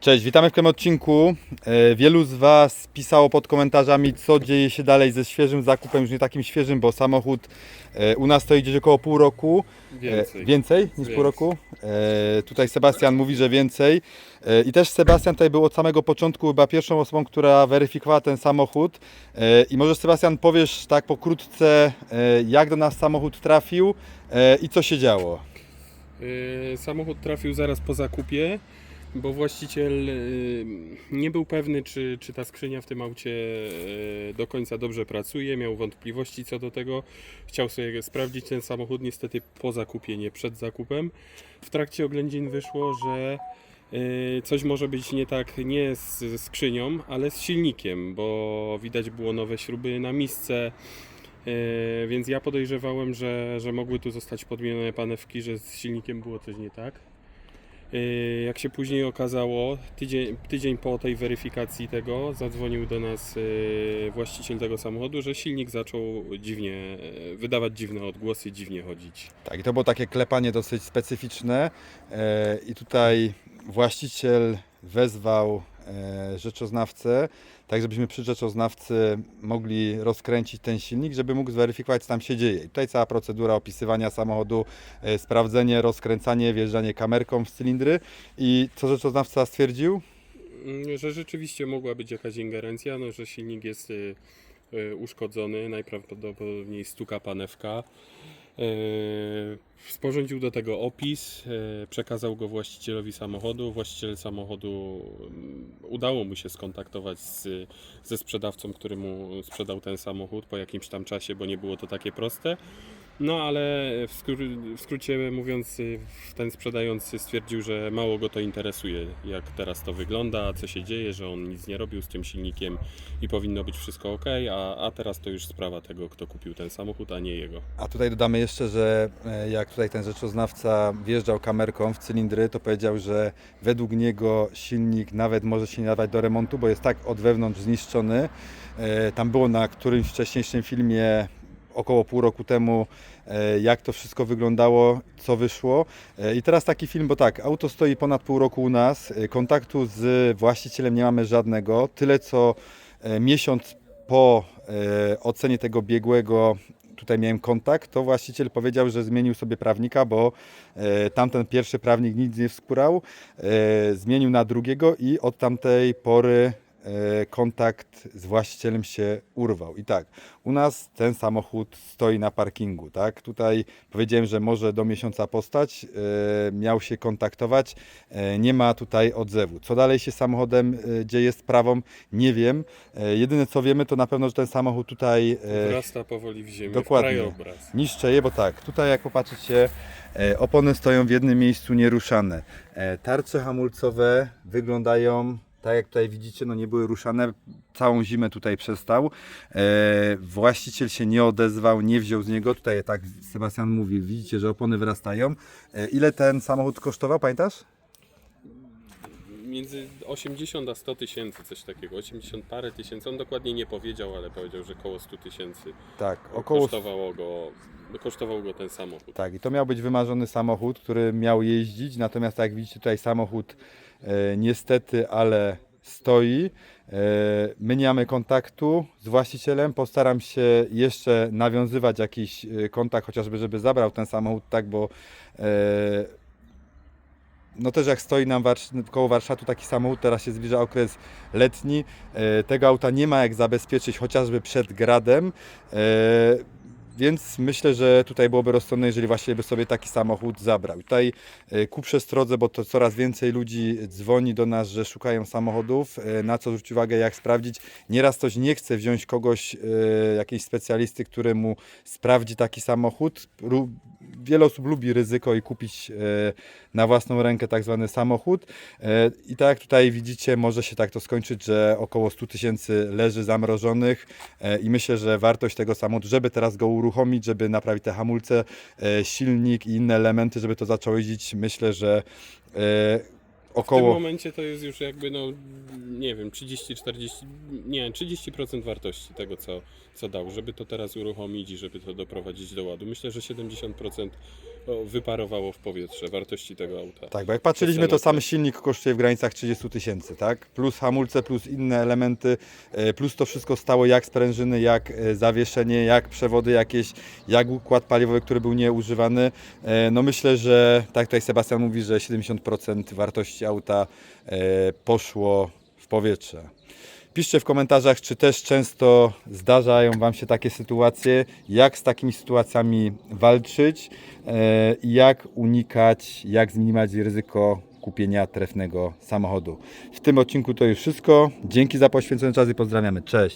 Cześć, witamy w tym odcinku. E, Wielu z Was pisało pod komentarzami, co dzieje się dalej ze świeżym zakupem, już nie takim świeżym, bo samochód e, u nas stoi gdzieś około pół roku. E, Więcej. Więcej niż pół Więcej. roku. E, Tutaj Sebastian mówi, że więcej. I też Sebastian tutaj był od samego początku chyba pierwszą osobą, która weryfikowała ten samochód. I może Sebastian powiesz tak pokrótce, jak do nas samochód trafił i co się działo. Samochód trafił zaraz po zakupie, bo właściciel y, nie był pewny, czy, czy ta skrzynia w tym aucie y, do końca dobrze pracuje, miał wątpliwości co do tego. Chciał sobie sprawdzić ten samochód, niestety po zakupie, nie przed zakupem. W trakcie oględzin wyszło, że y, coś może być nie tak nie z skrzynią, ale z silnikiem, bo widać było nowe śruby na misce. Więc ja podejrzewałem, że, że mogły tu zostać podmienione panewki, że z silnikiem było coś nie tak. E, Jak się później okazało, tydzień, tydzień po tej weryfikacji tego, zadzwonił do nas e, właściciel tego samochodu, że silnik zaczął dziwnie, e, wydawać dziwne odgłosy, dziwnie chodzić. Tak, i to było takie klepanie dosyć specyficzne e, i tutaj właściciel wezwał rzeczoznawcę, tak żebyśmy przy rzeczoznawcy mogli rozkręcić ten silnik, żeby mógł zweryfikować, co tam się dzieje. I tutaj cała procedura opisywania samochodu, e, sprawdzenie, rozkręcanie, wjeżdżanie kamerką w cylindry i co rzeczoznawca stwierdził? Mm, Że rzeczywiście mogła być jakaś ingerencja, no, że silnik jest y, uszkodzony, najprawdopodobniej stuka panewka. Y, Sporządził do tego opis, y, przekazał go właścicielowi samochodu. Właściciel samochodu mm, udało mu się skontaktować z, ze sprzedawcą, który mu sprzedał ten samochód po jakimś tam czasie, bo nie było to takie proste. No ale w, skró- w skrócie mówiąc, y, ten sprzedający stwierdził, że mało go to interesuje, jak teraz to wygląda, co się dzieje, że on nic nie robił z tym silnikiem i powinno być wszystko ok, a, a teraz to już sprawa tego, kto kupił ten samochód, a nie jego. A tutaj dodamy jeszcze, że e, jak tutaj ten rzeczoznawca wjeżdżał kamerką w cylindry, to powiedział, że według niego silnik nawet może się nie nadawać do remontu, bo jest tak od wewnątrz zniszczony. E, Tam było na którymś wcześniejszym filmie około pół roku temu, e, jak to wszystko wyglądało, co wyszło. E, I teraz taki film, bo tak, auto stoi ponad pół roku u nas, e, kontaktu z właścicielem nie mamy żadnego, tyle co miesiąc po ocenie tego biegłego tutaj miałem kontakt, to właściciel powiedział, że zmienił sobie prawnika, bo tamten pierwszy prawnik nic nie wskórał, e, zmienił na drugiego i od tamtej pory kontakt z właścicielem się urwał. I tak, u nas ten samochód stoi na parkingu, tak? Tutaj powiedziałem, że może do miesiąca postać, e, miał się kontaktować, e, nie ma tutaj odzewu. Co dalej się samochodem e, dzieje z prawą, nie wiem. E, jedyne co wiemy, to na pewno, że ten samochód tutaj e, Wrasta powoli w ziemię, dokładnie. w krajobraz. niszczę je, bo tak, tutaj jak popatrzycie, e, opony stoją w jednym miejscu nieruszane. E, tarcze hamulcowe wyglądają tak jak tutaj widzicie, no nie były ruszane, całą zimę tutaj przestał. E, właściciel się nie odezwał, nie wziął z niego. Tutaj tak Sebastian mówi, widzicie, że opony wyrastają. E, ile ten samochód kosztował, pamiętasz? Między 80 a 100 tysięcy, coś takiego, 80 parę tysięcy, on dokładnie nie powiedział, ale powiedział, że koło 100 tysięcy Tak, około kosztowało go, kosztował go ten samochód. Tak, i to miał być wymarzony samochód, który miał jeździć, natomiast tak jak widzicie tutaj samochód e, niestety, ale stoi. E, my nie mamy kontaktu z właścicielem, postaram się jeszcze nawiązywać jakiś e, kontakt, chociażby żeby zabrał ten samochód, tak, bo e, no też jak stoi nam warsz- koło warsztatu taki samochód, teraz się zbliża okres letni, e, tego auta nie ma jak zabezpieczyć chociażby przed gradem, e, więc myślę, że tutaj byłoby rozsądne, jeżeli właśnie by sobie taki samochód zabrał. Tutaj e, ku przestrodze, bo to coraz więcej ludzi dzwoni do nas, że szukają samochodów, e, na co zwrócić uwagę, jak sprawdzić. Nieraz ktoś nie chce wziąć kogoś, e, jakiejś specjalisty, który mu sprawdzi taki samochód. Wiele osób lubi ryzyko i kupić e, na własną rękę tak zwany samochód. E, I tak jak tutaj widzicie, może się tak to skończyć, że około 100 tysięcy leży zamrożonych e, i myślę, że wartość tego samochodu, żeby teraz go uruchomić, żeby naprawić te hamulce, silnik i inne elementy, żeby to zaczęło jeździć, myślę, że e, W tym około... momencie to jest już jakby, no nie wiem, 30-40, nie, 30% wartości tego, co, co dał, żeby to teraz uruchomić i żeby to doprowadzić do ładu. Myślę, że 70% o, wyparowało w powietrze wartości tego auta. Tak, bo jak patrzyliśmy, to sam silnik kosztuje w granicach 30 tysięcy, tak? Plus hamulce, plus inne elementy, e, plus to wszystko stało jak sprężyny, jak e, zawieszenie, jak przewody jakieś, jak układ paliwowy, który był nieużywany. E, No myślę, że tak tutaj Sebastian mówi, że 70% wartości auta poszło w powietrze. Piszcie w komentarzach, czy też często zdarzają Wam się takie sytuacje, jak z takimi sytuacjami walczyć e, jak unikać, jak zminimalizować ryzyko kupienia trefnego samochodu. W tym odcinku to już wszystko. Dzięki za poświęcony czas i pozdrawiamy. Cześć!